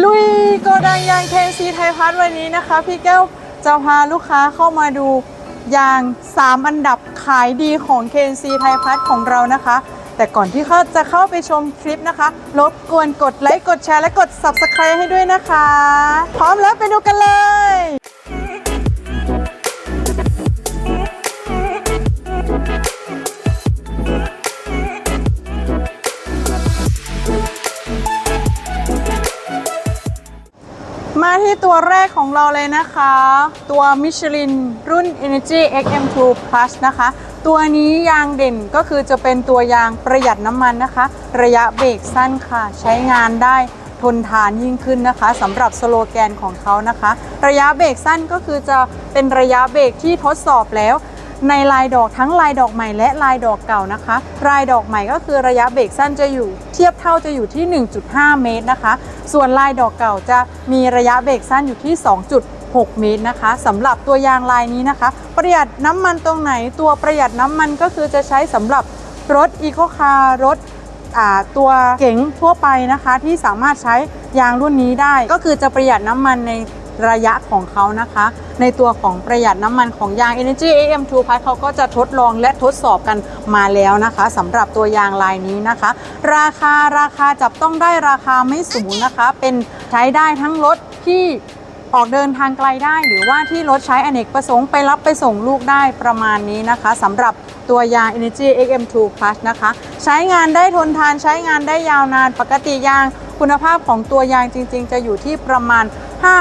ลุยโกดังยางเคนซีไทยพัฒน์วันนี้นะคะ พี่แก้วจะพาลูกค้าเข้ามาดูยาง 3 อันดับขายดีของเคนซีไทยพัฒน์ของเรานะคะ แต่ก่อนที่เขาจะเข้าไปชมคลิปนะคะ รบกวนกดไลค์ กดแชร์ และกด Subscribe ให้ด้วยนะคะ พร้อมแล้วไปดูกันเลย มาที่ตัวแรกของเราเลยนะคะ ตัวมิชลินรุ่น Energy XM2 Plus นะคะ ตัวนี้ยางเด่นก็คือจะเป็นตัวยางประหยัดน้ำมันนะคะ ระยะเบรกสั้นค่ะ ใช้งานได้ทนทานยิ่งขึ้นนะคะสำหรับสโลแกนของเขานะคะ ระยะเบรกสั้นก็คือจะเป็นระยะเบรกที่ทดสอบแล้ว ในลายดอกทั้งลายดอกใหม่และลายดอกเก่านะคะลายดอกใหม่ก็คือระยะเบรกสั้นจะอยู่ เทียบเท่าจะอยู่ที่ 1.5 เมตรนะคะ ส่วนลายดอกเก่าจะมีระยะเบรกสั้นอยู่ที่ 2.6 เมตรนะคะสำหรับตัวยางลายนี้นะคะ ประหยัดน้ำมันตรงไหนตัวประหยัดน้ำมันก็คือจะใช้สำหรับรถอีโคคาร์รถตัวเก๋งทั่วไปนะคะที่สามารถใช้ยางรุ่นนี้ได้ ก็คือจะประหยัดน้ำมันในระยะของเขานะคะ ในตัวของประหยัดน้ำมันของยาง Energy AM2 Plus เขาก็จะทดลองและทดสอบกันมาแล้วนะคะสำหรับตัวยางลายนี้นะคะ ราคาราคาจับต้องได้ราคาไม่สูงนะคะ เป็นใช้ได้ทั้งรถที่ออกเดินทางไกลได้หรือว่าที่รถใช้อเนกประสงค์ไปรับไปส่งลูกได้ประมาณนี้นะคะสำหรับตัวยาง Energy XM2 Plus นะคะ ใช้งานได้ทนทานใช้งานได้ยาวนานปกติยางคุณภาพของตัวยางจริง ๆ จะอยู่ที่ประมาณ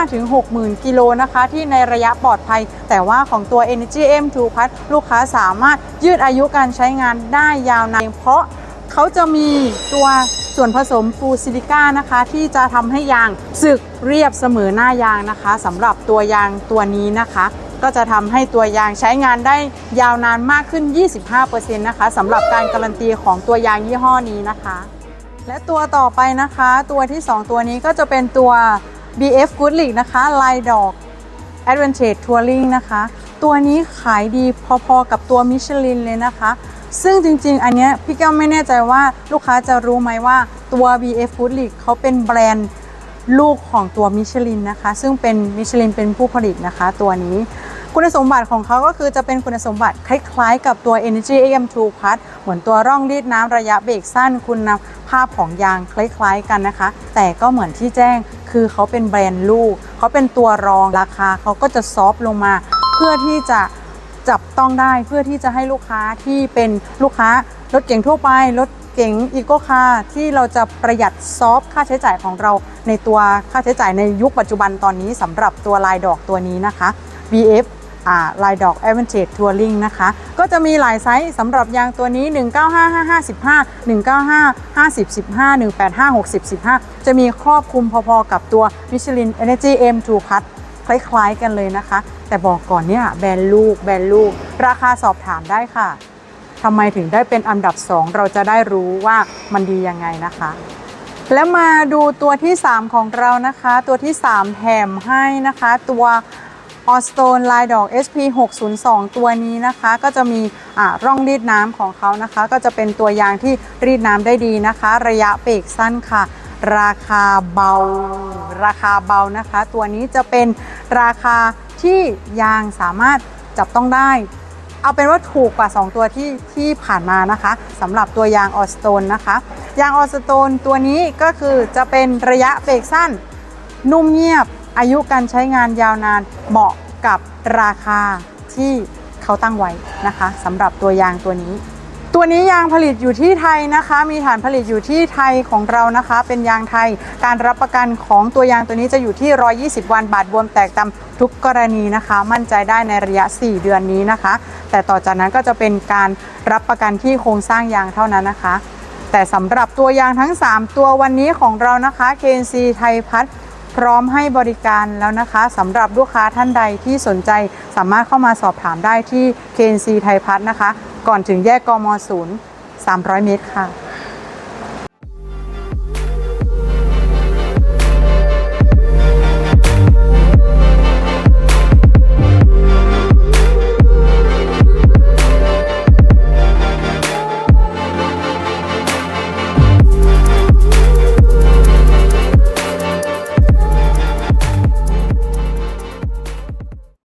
5-6หมื่นกิโลนะคะ ที่ในระยะปลอดภัย แต่ว่าของตัว Energy M2 Plus ลูกค้าสามารถยืดอายุการใช้งานได้ยาวนานเพราะเขาจะมีตัวส่วนผสมฟูซิลิก้านะคะ ที่จะทำให้ยางสึกเรียบเสมอหน้ายางนะคะสำหรับตัวยางตัวนี้นะคะ ก็จะทำให้ตัวยางใช้งานได้ยาวนานมากขึ้น 25%นะคะสำหรับการการันตีของตัวยางยี่ห้อนี้นะคะ และตัวต่อไปนะคะ ตัวที่ 2 ตัวนี้ก็จะเป็นตัว BF Good League นะคะลายดอก Advantage Touring นะคะ ตัวนี้ขายดีพอๆกับตัวมิชลินเลยนะคะ ซึ่งจริงๆ อันเนี้ยพี่แก้วไม่แน่ใจว่าลูกค้าจะรู้ไหมว่าตัว BF Food League เขาเป็นแบรนด์ลูกของตัวมิชลินนะคะ ซึ่งเป็นมิชลินเป็นผู้ผลิตนะคะตัวนี้ คุณสมบัติของเขาก็คือจะเป็นคุณสมบัติคล้ายๆ กับตัว Energy AM2 Plus เหมือนตัวร่องรีดน้ำระยะเบรกสั้นคุณภาพของยางคล้ายๆกันนะคะ แต่ก็เหมือนที่แจ้งคือเขาเป็นแบรนด์ลูก เขาเป็นตัวรองราคาเขาก็จะซอฟต์ลงมา เพื่อที่จะจับต้องได้เพื่อที่จะให้ลูกค้าที่เป็นลูกค้ารถเก๋งทั่วไปรถเก๋งอีโกคาที่เราจะประหยัดซอฟต์ค่าใช้จ่ายของเราในตัวค่าใช้จ่ายในยุคปัจจุบันตอนนี้สำหรับตัวลายดอกตัวนี้นะคะ BF ลายดอก Advantage Touring นะคะ ก็จะมีหลายไซส์สำหรับยางตัวนี้ 195 5 15 195 50 15 185 60 15 จะมีครอบคลุมพอๆกับตัว Michelin Energy M2 Plus คล้ายๆกันเลยนะคะ แต่บอกก่อนเนี่ยแบรนด์ลูกแบรนด์ลูก ราคาสอบถามได้ค่ะทำไมถึงได้เป็นอันดับ 2 เราจะได้รู้ว่ามันดียังไงนะคะ แล้วมาดูตัวที่ 3 ของเรานะคะ ตัวที่ 3 แถมให้นะคะ ตัว ออสโตนลายดอก SP 602ตัวนี้นะคะ ก็จะมีอ่าร่องรีดน้ำของเขานะคะ ก็จะเป็นตัวยางที่รีดน้ำได้ดีนะคะ ระยะเบรกสั้นค่ะ ราคาเบา ราคาเบานะคะ ตัวนี้จะเป็นราคาที่ยางสามารถจับต้องได้ เอาเป็นว่าถูกกว่า 2 ตัวที่ที่ผ่านมานะคะสำหรับตัวยางออสโตนนะคะ ยางออสโตนตัวนี้ก็คือจะเป็นระยะเบรกสั้น นุ่มเงียบ อายุการใช้งานยาวนานเหมาะกับราคาที่เขาตั้งไว้นะคะสำหรับตัวยางตัวนี้ ตัวนี้ยางผลิตอยู่ที่ไทยนะคะ มีฐานผลิตอยู่ที่ไทยของเรานะคะ เป็นยางไทยการรับประกันของตัวยางตัวนี้จะอยู่ที่ 120 วันบาดบวมแตกตามทุกกรณีนะคะ มั่นใจได้ในระยะ 4 เดือนนี้นะคะ แต่ต่อจากนั้นก็จะเป็นการรับประกันที่โครงสร้างยางเท่านั้นนะคะ แต่สำหรับตัวยางทั้ง 3 ตัววันนี้ของเรานะคะ KNC ไทยพัฒน์ พร้อมให้บริการแล้วนะคะสำหรับลูกค้าท่านใดที่สนใจสามารถเข้ามาสอบถามได้ที่ KNC ไทยพัฒน์นะคะ ก่อนถึงแยกกม0 300 เมตรค่ะ